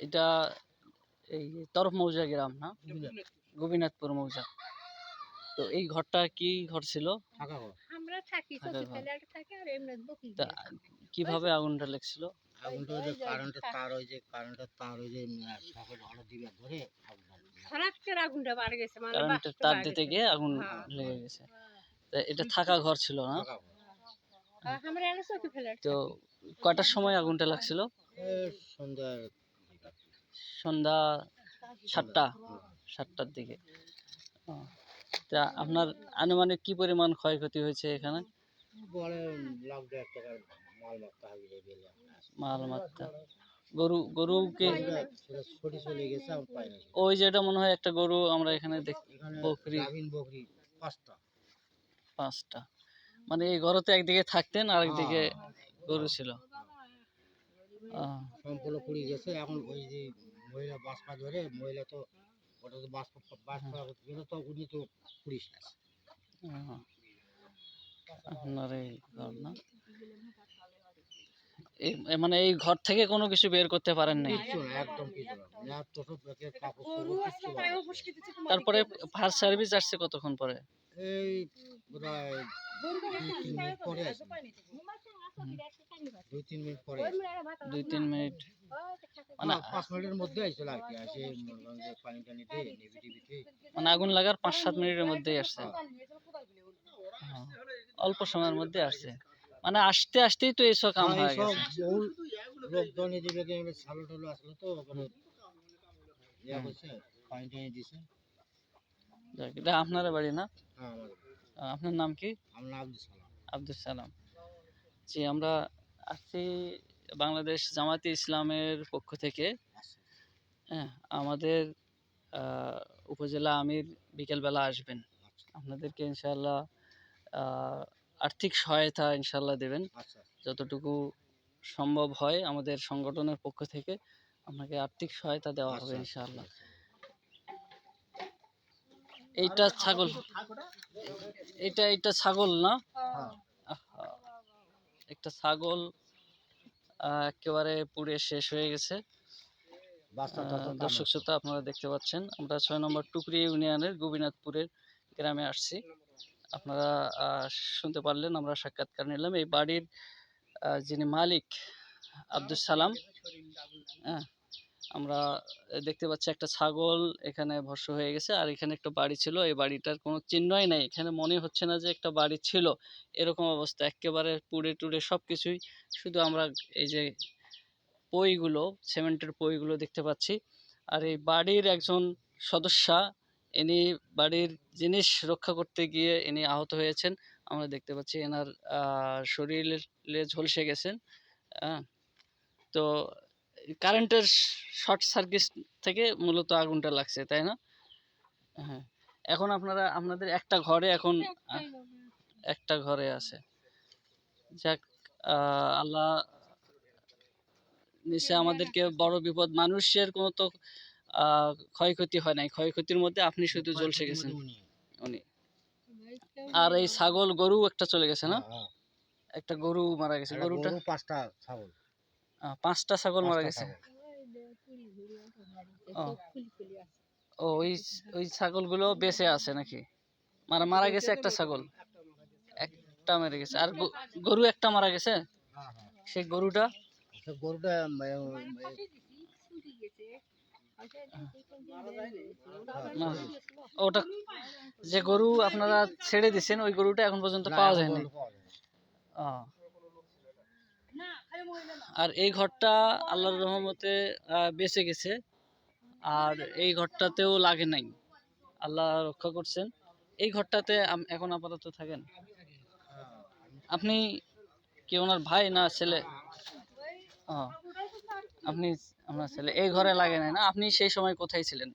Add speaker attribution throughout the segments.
Speaker 1: এটা এই তরফ মৌজা গ্রাম না? গোপীনাথপুর। মৌজা। তো এই ঘরটা কি ঘর ছিল?
Speaker 2: আমরা থাকি
Speaker 1: তা কীভাবে আগুনটা লেগছিল?
Speaker 3: আগুনটা ওই যে কারেন্টের তার ওই যে কারেন্টের তার ওই যে সকাল হঠাৎ দিবে ধরে আগুন লাগল।
Speaker 2: খারাপ করে আগুনটা বার গেছে মানে
Speaker 1: কারেন্টের তার দিতে গিয়ে আগুন
Speaker 2: হ্যাঁ।
Speaker 1: লেগে গেছে। এটা থাকা ঘর ছিল না?
Speaker 2: ফেলে
Speaker 1: তো কয়টার সময় আগুনটা লাগছিল?
Speaker 3: সন্ধ্যার
Speaker 1: সন্ধ্যা সাতটা সাতটার দিকে। তা আপনার আনুমানিক কি পরিমাণ ক্ষয়ক্ষতি হয়েছে এখানে?
Speaker 3: মাল
Speaker 1: মাত্রা গরু গরুকে ওই যেটা মনে হয় একটা গরু আমরা এখানে দেখ বকরি।
Speaker 3: পাঁচটা।
Speaker 1: পাঁচটা। মানে এই ঘরতে একদিকে থাকতেন আরেকদিকে গরু ছিল।
Speaker 3: সম্পূর্ণ পুড়ে গেছে। এখন ওই যে মহিলা বাস পা ধরে মহিলা তো ওটা তো বাস বাস পা গেল তো উনি তো পুলিশ না।
Speaker 1: আহ। আপনার এই ঘর না মানে এই ঘর থেকে কোনো কিছু বের করতে পারেন নাই। তারপরে ফায়ার সার্ভিস আসছে কতক্ষণ পরে?
Speaker 3: এই তিন মিনিট পরে দুই তিন মিনিট পরে
Speaker 1: দুই তিন মিনিট। মানে
Speaker 3: পাঁচ মিনিটের মধ্যে আসছিল আর কি আসে মনে করেন যে পানি টানি দিয়ে নেভি টিভি
Speaker 1: মানে আগুন লাগার পাঁচ সাত মিনিটের মধ্যেই আসছে। হ্যাঁ, অল্প সময়ের মধ্যে আসছে। মানে আসতে আসতেই তো এইসব কাম হয়ে গেছে।
Speaker 3: বহু লোকজন এদিকে এদিকে টালো আসলো তো ইয়া পানি টানি দিছে।
Speaker 1: যাক, এটা আপনার বাড়ি না? আপনার নাম কি?
Speaker 3: আব্দুল সালাম।
Speaker 1: জি আমরা আসছি বাংলাদেশ জামাতে ইসলামের পক্ষ থেকে। হ্যাঁ আমাদের উপজেলা আমির বিকেলবেলা আসবেন। আপনাদেরকে ইনশাল্লাহ আহ, আর্থিক সহায়তা ইনশাল্লাহ দেবেন।
Speaker 3: আচ্ছা।
Speaker 1: যতটুকু সম্ভব হয় আমাদের সংগঠনের পক্ষ থেকে আপনাকে আর্থিক সহায়তা দেওয়া হবে
Speaker 3: আচ্ছা,
Speaker 1: ইনশাআল্লাহ। এইটা ছাগল। এটা এটা ছাগল না?
Speaker 3: হ্যাঁ।
Speaker 1: একটা ছাগল একেবারে পুড়ে শেষ হয়ে গেছে। দর্শক শ্রোতা আপনারা দেখতে পাচ্ছেন। আমরা ছয় নম্বর টুকরি ইউনিয়নের গোপীনাথপুরের গ্রামে আসছি। আপনারা শুনতে পারলেন আমরা সাক্ষাৎকার নিলাম। এই বাড়ির যিনি মালিক আব্দুল সালাম হ্যাঁ আমরা দেখতে পাচ্ছি একটা ছাগল এখানে ভস্য হয়ে গেছে। আর এখানে একটা বাড়ি ছিল। এই বাড়িটার কোনো চিহ্নই নাই। এখানে মনে হচ্ছে না যে একটা বাড়ি ছিল। এরকম অবস্থা। একেবারে পুড়ে টুড়ে সব কিছুই শুধু আমরা এই যে পইগুলো, সিমেন্টের পইগুলো দেখতে পাচ্ছি। আর এই বাড়ির একজন সদস্যা, ইনি বাড়ির জিনিস রক্ষা করতে গিয়ে ইনি আহত হয়েছেন। আমরা দেখতে পাচ্ছি এনার শরীরে ঝলসে গেছেন। তো কারেন্টের শর্ট সার্কিট থেকে মূলত আগুনটা লাগছে তাই না? হ্যাঁ এখন আপনারা আপনাদের একটা ঘরে এখন একটা ঘরে আছে। যাক আল্লাহ নিচে আমাদেরকে বড় বিপদ মানুষের কোনো তো আহ, ক্ষয়ক্ষতি হয় নাই। ক্ষয়ক্ষতির মধ্যে আপনি শুধু জ্বলসে গেছেন। উনি। আর এই ছাগল গরু একটা চলে গেছে না?
Speaker 3: হ্যাঁ,
Speaker 1: একটা গরু মারা গেছে। গরুটা
Speaker 3: গরু পাঁচটা ছাগল।
Speaker 1: পাঁচটা ছাগল মারা গেছে ও। ও ওই ওই ছাগলগুলো বেঁচে আছে নাকি মারা মারা গেছে একটা ছাগল একটা মেরে গেছে আর গরু একটা মারা গেছে
Speaker 3: হ্যাঁ, হ্যাঁ।
Speaker 1: সেই গরুটা না, ওটা যে গরু আপনারা ছেড়ে দিছেন ওই গরুটা এখন পর্যন্ত পাওয়া যায়নি
Speaker 3: পর্যন্ত পাওয়া যায়নি।
Speaker 1: ও। আর এই ঘরটা আল্লাহর রহমতে বেঁচে গেছে। আর এই ঘরটাতেও লাগে নাই। আল্লাহ রক্ষা করছেন। এই ঘরটাতে এখন আপাতত থাকেন। আপনি কি ওনার ভাই না ছেলে? ও, আপনি আপনার ছেলে। এই ঘরে লাগে নাই না? আপনি সেই সময় কোথায় ছিলেন?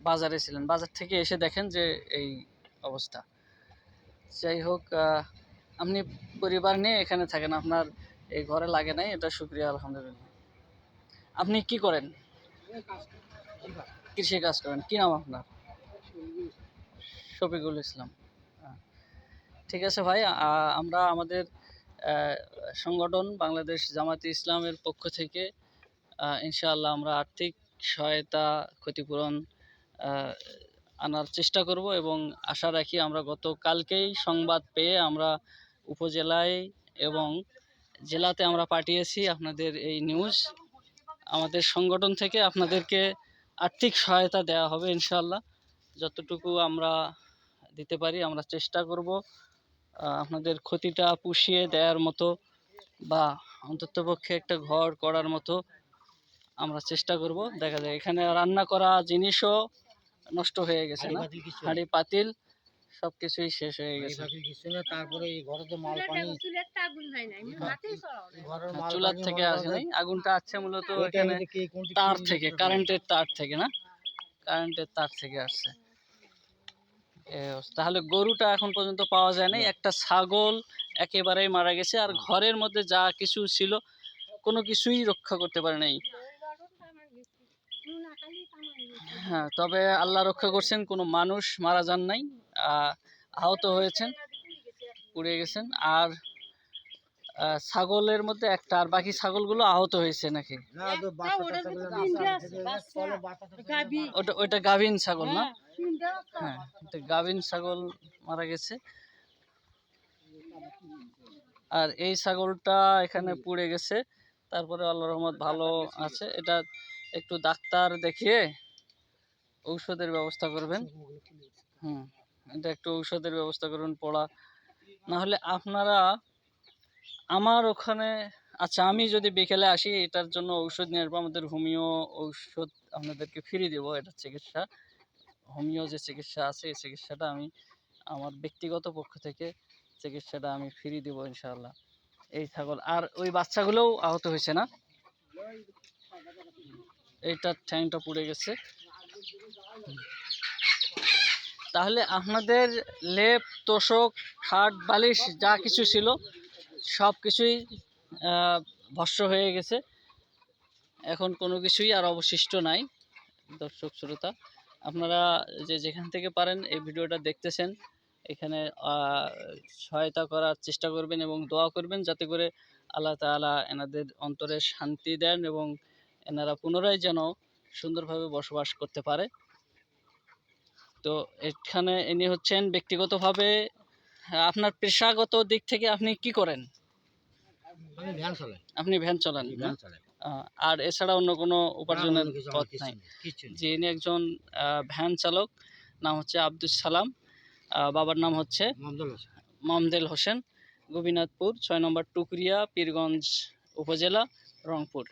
Speaker 1: বাজারে ছিলেন। বাজার থেকে এসে দেখেন যে এই অবস্থা। যাই হোক আপনি পরিবার নিয়ে এখানে থাকেন। আপনার এই ঘরে লাগে নাই, এটা শুক্রিয়া, আলহামদুলিল্লাহ। আপনি কি করেন? কৃষি কাজ করেন। কি নাম আপনার? শফিকুল ইসলাম। ঠিক আছে ভাই আমরা আমাদের সংগঠন বাংলাদেশ জামাতে ইসলামের পক্ষ থেকে ইনশাআল্লাহ আমরা আর্থিক সহায়তা ক্ষতিপূরণ আনার চেষ্টা করব এবং আশা রাখি আমরা গতকালকেই সংবাদ পেয়ে আমরা উপজেলায় এবং জেলাতে আমরা পাঠিয়েছি আপনাদের এই নিউজ আমাদের সংগঠন থেকে আপনাদেরকে আর্থিক সহায়তা দেওয়া হবে ইনশাল্লাহ যতটুকু আমরা দিতে পারি আমরা চেষ্টা করব আপনাদের ক্ষতিটা পুষিয়ে দেওয়ার মতো বা অন্ততপক্ষে একটা ঘর করার মতো আমরা চেষ্টা করব। দেখা যায় এখানে রান্না করা জিনিসও নষ্ট হয়ে গেছে না? হাঁড়ি পাতিল সব কিছুই শেষ হয়ে গেছে।
Speaker 3: কিছু না তারপরে এই ঘরে তো মাল পানি
Speaker 2: চুলের তো আগুন হয় নাই মাথায়
Speaker 3: ঘরের
Speaker 1: হ্যাঁ,
Speaker 3: মাল
Speaker 1: চুলার থেকে আসে নাই আগুনটা আসছে মূলত এখানে তার থেকে কারেন্টের তার থেকে না? কারেন্টের তার থেকে আসছে। তাহলে গরুটা এখন পর্যন্ত পাওয়া যায় নাই একটা ছাগল একেবারেই মারা গেছে আর ঘরের মধ্যে যা কিছু ছিল কোনো কিছুই রক্ষা করতে পারে নাই। হ্যাঁ তবে আল্লাহ রক্ষা করছেন কোনো মানুষ মারা যান নাই আহত হয়েছেন পুড়ে গেছেন আর ছাগলের মধ্যে একটা আর বাকি ছাগলগুলো আহত হয়েছে নাকি। ওটা ওইটা গাভিন ছাগল না?
Speaker 2: হ্যাঁ,
Speaker 1: হ্যাঁ এটা গাভিন ছাগল মারা গেছে। আর এই ছাগলটা এখানে পুড়ে গেছে তারপরে আল্লাহ রহমত ভালো আছে। এটা একটু ডাক্তার দেখিয়ে ঔষধের ব্যবস্থা করবেন। হুম, এটা একটু ঔষধের ব্যবস্থা করবেন পড়া। না হলে আপনারা আমার ওখানে আচ্ছা আমি যদি বিকেলে আসি, এটার জন্য ঔষধ নিয়ে আসব। আমাদের হোমিও ঔষধ আপনাদেরকে ফ্রি দেবো, এটা চিকিৎসা। হোমিও যে চিকিৎসা আছে, এই চিকিৎসাটা আমি, আমার ব্যক্তিগত পক্ষ থেকে চিকিৎসাটা আমি ফ্রি দেব, ইনশাআল্লাহ। এই ছাগল, আর ওই বাচ্চাগুলোও আহত হয়েছে না? এইটার ঠ্যাংটা পুড়ে গেছে। তাহলে আপনাদের লেপ, তোষক, খাট, বালিশ যা কিছু ছিল, সব কিছুই ভস্ম হয়ে গেছে। এখন কোনো কিছুই আর অবশিষ্ট নাই, দর্শক শ্রোতা। আপনারা যে যেখান থেকে পারেন এই ভিডিওটা দেখতেছেন, এখানে সহায়তা করার চেষ্টা করবেন এবং দোয়া করবেন, যাতে করে আল্লাহ তাআলা এনাদের অন্তরে শান্তি দেন এবং এনারা পুনরায় যেন সুন্দরভাবে বসবাস করতে পারে। তো এখানে ইনি হচ্ছেন ব্যক্তিগতভাবে আপনার পেশাগত দিক থেকে আপনি কি করেন? আপনি ভ্যান চালান আর এছাড়া অন্য কোনো উপার্জনের পথ নাই। যে ইনি একজন ভ্যান চালক। নাম হচ্ছে আব্দুল সালাম। বাবার নাম হচ্ছে
Speaker 3: মামদুল
Speaker 1: মামদেল হোসেন গোপীনাথপুর ছয় নম্বর টুকরিয়া পীরগঞ্জ উপজেলা রংপুর।